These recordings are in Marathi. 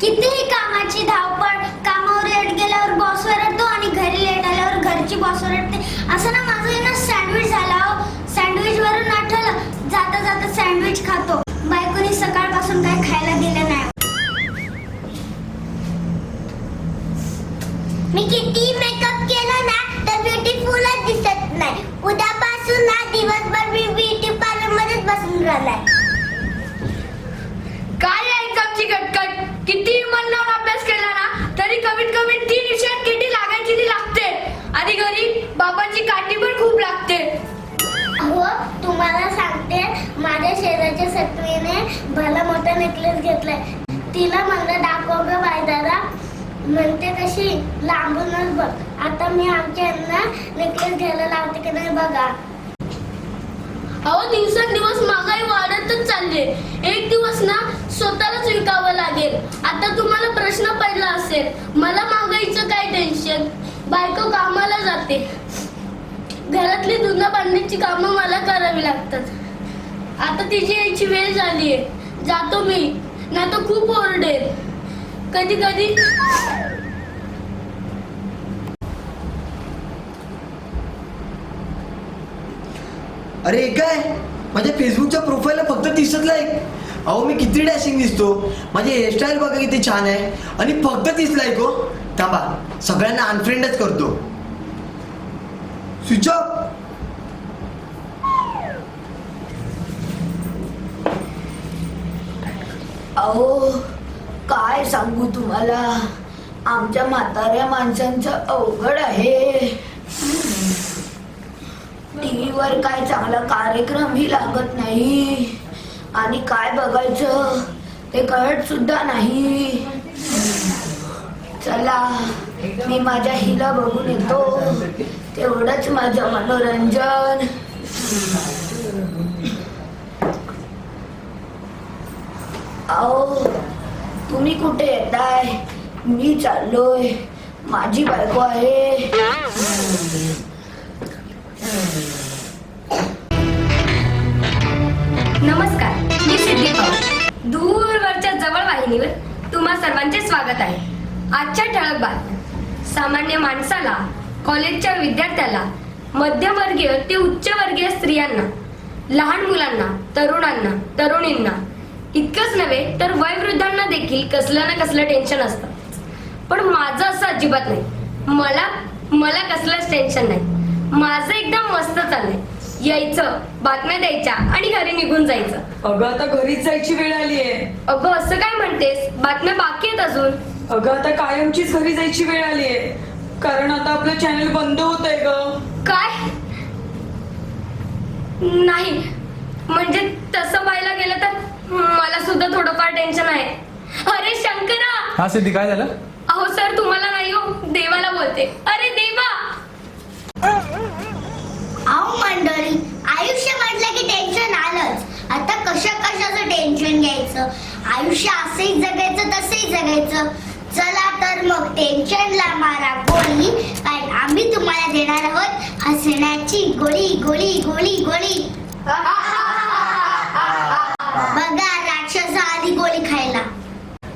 कितीही कामाची धावपळ कामावर लेट गेल्यावर बॉस ओरडतो आणि घरी लेट आल्यावर घरची बॉस ओरडते. असं ना माझं ना सँडविच झाला हो सँडविच वरून आठवलं. जाता जाता सँडविच खातो. बायकोनी सकाळपासून काय खायला दिलं नाही. मी किती मेकअप केला ना तर ब्युटीफुलच दिसत नाही. उद्यापासून ना दिवसभर मी ब्युटी पार्लर मध्येच बसून राहणार. तिला म्हणलं दाखव ग बाय दादा. म्हणते कशी लांबूनच बघ. आता मी आमच्या यांना नेकलेस घ्यायला लावते की नाही बघा. अहो दिवसेंदिवस महागाई वाढतच चालली एक दिवस ना स्वतःलाच विकावं लागेल. आता तुम्हाला प्रश्न पडला असेल मला महागाईचं काय टेन्शन बायको कामाला जाते. घरातली धुणं बांधण्याची कामं मला करावी लागतात. आता तिची यायची वेळ झाली आहे जातो मी. नाही तर खूप ओरडेल कधी कधी? अरे हे काय? माझ्या फेसबुकच्या प्रोफाईलला फक्त तीसच लाईक अहो मी किती डॅशिंग दिसतो. माझी हेअरस्टाईल बघा किती छान आहे. आणि फक्त तीस लाईक हो. थांबा. सगळ्यांना अनफ्रेंडच करतो. स्विच ऑफ अहो काय सांगू तुम्हाला? आमच्या म्हाताऱ्या माणसांचं अवघड आहे. टीव्हीवर काय चांगला कार्यक्रमही लागत नाही. आणि काय बघायचं ते कळत सुद्धा नाही. चला मी माझ्या हिला बघून येतो. तेवढंच माझं मनोरंजन. आओ तुम्ही कुठे येताय? मी चाललोय. माझी बायको आहे. नमस्कार मी सिद्धी दूरवरच्या जवळ वाहिनीवर तुम्हा सर्वांचे स्वागत आहे. आजच्या ठळक बातम्या. सामान्य माणसाला कॉलेजच्या विद्यार्थ्याला मध्यमवर्गीय ते उच्चवर्गीय स्त्रियांना लहान मुलांना तरुणांना तरुणींना इतकंच नव्हे तर वयोवृद्धांना देखील कसलं ना कसलं टेन्शन असतं. पण माझं असं अजिबात नाही. मला मला कसलंच टेन्शन नाही. माझं एकदम मस्त चाललंय. यायचं बातम्या द्यायच्या आणि घरी निघून जायचं. अगं आता घरीच जायची वेळ आली आहे. अगं असं काय म्हणतेस? बातम्या बाकी आहेत अजून. अगं आता कायमचीच घरी जायची वेळ आली आहे. कारण आता आपलं चॅनल बंद होत आहे ग. काय? नाही. म्हणजे तसं व्हायला गेलं तर मला सुद्धा थोडंफार टेन्शन आहे. अरे शंकरा! हा सिद्धी काय झालं? अहो सर तुम्हाला नाही हो देवाला बोलते. अरे देवा! अहो मंडळी आयुष्य म्हटलं की टेन्शन आलंच. आता कशा कशाचं टेन्शन घ्यायचं? आयुष्य असंही जगायचं तसंही जगायचं. चला तर मग टेन्शनला मारा गोळी. कारण आम्ही तुम्हाला देणार आहोत हसण्याची गोळी गोळी गोळी गोळी बघा राक्षस आधी गोळी खायला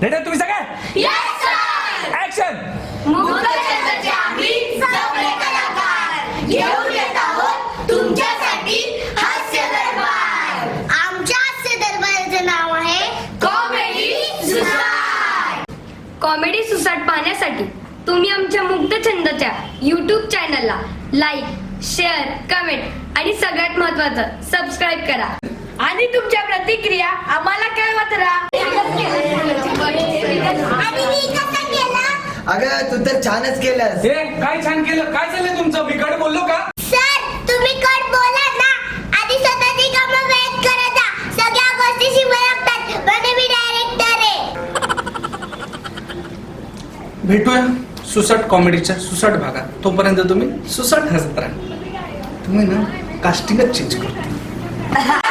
रेडी तुम्ही सगळे? ऍक्शन मुक्तचंद्राचे आम्ही सगळे कलाकार घेऊन येत आहोत तुमच्यासाठी हास्य दरबार. आमच्या हास्य दरबाराचं नाव आहे कॉमेडी सुसाट. कॉमेडी सुसाट पाहण्यासाठी तुम्ही आमच्या मुक्तछंदच्या युट्यूब चॅनलला लाईक शेअर कमेंट आणि सगळ्यात महत्वाचं सबस्क्राईब करा. आणि तुमच्या प्रतिक्रिया आम्हाला कळवत केला अगं तू तर छानच केलंस. हे काय छान केलं? काय झालं तुमचं? मी कडे बोललो का? सर तुम्ही कट बोला ना. आधी स्वतःची कामं वेळेत करत जा. सगळ्या गोष्टी शिवाय लागतात म्हणजे मी डायरेक्टर आहे. भेटूया. सुसाट कॉमेडीच्या सुसाट भागात. तोपर्यंत तुम्ही सुसाट हसत राहा. तुम्ही ना कास्टिंगच चेंज करतो.